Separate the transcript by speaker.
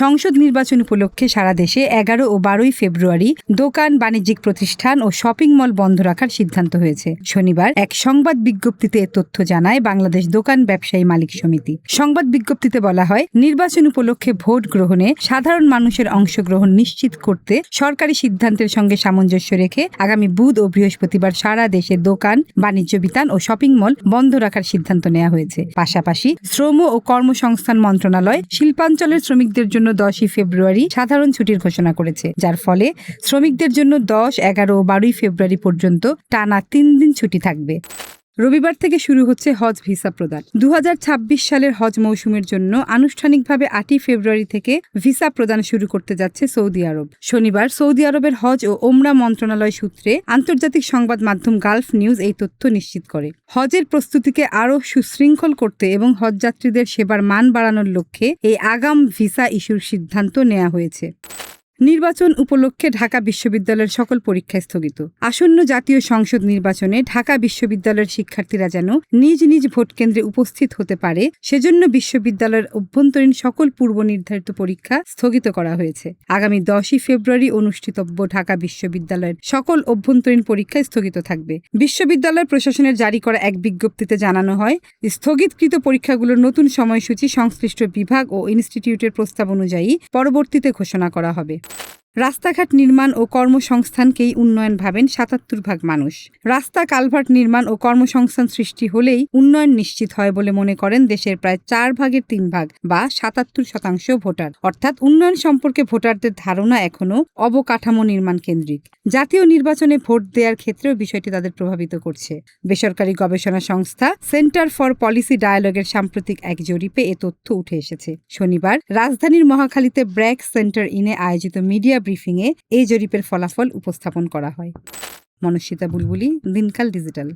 Speaker 1: সংসদ নির্বাচন উপলক্ষে সারা দেশে এগারো ও বারোই ফেব্রুয়ারি দোকান বাণিজ্যিক প্রতিষ্ঠান ও শপিং মল বন্ধ রাখার সিদ্ধান্ত হয়েছে। শনিবার এক সংবাদ বিজ্ঞপ্তিতে তথ্য জানায় বাংলাদেশ দোকান ব্যবসায়ী মালিক সমিতি। সংবাদ বিজ্ঞপ্তিতে বলা হয়, নির্বাচন উপলক্ষে ভোট গ্রহণে সাধারণ মানুষের অংশগ্রহণ নিশ্চিত করতে সরকারি সিদ্ধান্তের সঙ্গে সামঞ্জস্য রেখে আগামী বুধ ও বৃহস্পতিবার সারা দেশে দোকান, বাণিজ্য বিতান ও শপিং মল বন্ধ রাখার সিদ্ধান্ত নেওয়া হয়েছে। পাশাপাশি শ্রম ও কর্মসংস্থান মন্ত্রণালয় শিল্পাঞ্চলের শ্রমিকদের জন্য দশই ফেব্রুয়ারি সাধারণ ছুটির ঘোষণা করেছে, যার ফলে শ্রমিকদের জন্য দশ, এগারো বারোই ফেব্রুয়ারি পর্যন্ত টানা তিন দিন ছুটি থাকবে। রবিবার থেকে শুরু হচ্ছে হজ ভিসা প্রদান। দু হাজার ছাব্বিশ সালের হজ মৌসুমের জন্য আনুষ্ঠানিকভাবে আটই ফেব্রুয়ারি থেকে ভিসা প্রদান শুরু করতে যাচ্ছে সৌদি আরব। শনিবার সৌদি আরবের হজ ও ওমরা মন্ত্রণালয় সূত্রে আন্তর্জাতিক সংবাদ মাধ্যম গালফ নিউজ এই তথ্য নিশ্চিত করে। হজের প্রস্তুতিকে আরও সুশৃঙ্খল করতে এবং হজযাত্রীদের সেবার মান বাড়ানোর লক্ষ্যে এই আগাম ভিসা ইস্যুর সিদ্ধান্ত নেওয়া হয়েছে। নির্বাচন উপলক্ষে ঢাকা বিশ্ববিদ্যালয়ের সকল পরীক্ষা স্থগিত। আসন্ন জাতীয় সংসদ নির্বাচনে ঢাকা বিশ্ববিদ্যালয়ের শিক্ষার্থীরা যেন নিজ নিজ ভোট কেন্দ্রে উপস্থিত হতে পারে, সেজন্য বিশ্ববিদ্যালয়ের অভ্যন্তরীণ সকল পূর্ব নির্ধারিত পরীক্ষা স্থগিত করা হয়েছে। আগামী দশই ফেব্রুয়ারি অনুষ্ঠিতব্য ঢাকা বিশ্ববিদ্যালয়ের সকল অভ্যন্তরীণ পরীক্ষা স্থগিত থাকবে। বিশ্ববিদ্যালয় প্রশাসনের জারি করা এক বিজ্ঞপ্তিতে জানানো হয়, স্থগিতকৃত পরীক্ষাগুলোর নতুন সময়সূচি সংশ্লিষ্ট বিভাগ ও ইনস্টিটিউটের প্রস্তাব অনুযায়ী পরবর্তীতে ঘোষণা করা হবে। রাস্তাঘাট নির্মাণ ও কর্মসংস্থানকেই উন্নয়ন ভাবেন সাতাত্তর ভাগ মানুষ। রাস্তা কালভার্ট নির্মাণ ও কর্মসংস্থান সৃষ্টি হলেই উন্নয়ন নিশ্চিত হয় বলে মনে করেন দেশের প্রায় চার ভাগের তিন ভাগ বা সাতাত্তর শতাংশ ভোটার। অর্থাৎ উন্নয়ন সম্পর্কে ভোটারদের ধারণা এখনও অবকাঠামো নির্মাণ কেন্দ্রিক। জাতীয় নির্বাচনে ভোট দেওয়ার ক্ষেত্রেও বিষয়টি তাদের প্রভাবিত করছে। বেসরকারি গবেষণা সংস্থা সেন্টার ফর পলিসি ডায়ালগের সাম্প্রতিক এক জরিপে এ তথ্য উঠে এসেছে। শনিবার রাজধানীর মহাখালীতে ব্র্যাক সেন্টার ইনে আয়োজিত মিডিয়া ব্রিফিংয়ে এই জরিপের ফলাফল উপস্থাপন করা হয়। মনস্বিতা বুলবুলি দিনকাল ডিজিটাল।